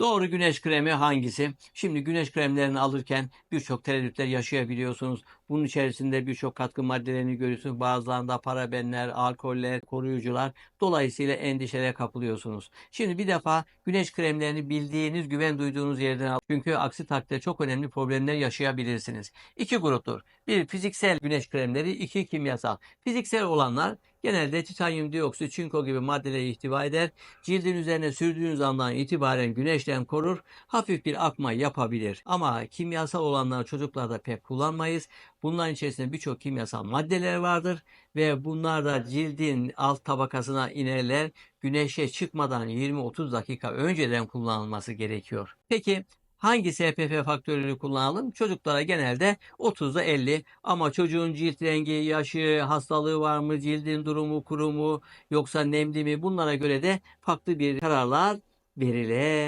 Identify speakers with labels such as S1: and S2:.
S1: Doğru güneş kremi hangisi? Şimdi güneş kremlerini alırken birçok tereddütler yaşayabiliyorsunuz. Bunun içerisinde birçok katkı maddelerini görüyorsunuz. Bazılarında parabenler, alkoller, koruyucular. Dolayısıyla endişelere kapılıyorsunuz. Şimdi bir defa güneş kremlerini bildiğiniz, güven duyduğunuz yerden al. Çünkü aksi takdirde çok önemli problemler yaşayabilirsiniz. İki gruptur. Bir fiziksel güneş kremleri, iki kimyasal. Fiziksel olanlar genelde titanyum dioksit, çinko gibi maddeleri ihtiva eder. Cildin üzerine sürdüğünüz andan itibaren güneşten korur. Hafif bir akma yapabilir. Ama kimyasal olanları çocuklarda pek kullanmayız. Bunların içerisinde birçok kimyasal maddeler vardır ve bunlar da cildin alt tabakasına inerler. Güneşe çıkmadan 20-30 dakika önceden kullanılması gerekiyor. Peki hangi SPF faktörünü kullanalım? Çocuklara genelde 30'da 50 ama çocuğun cilt rengi, yaşı, hastalığı var mı, cildin durumu, kurumu yoksa nemli mi bunlara göre de farklı bir kararlar verilebilir.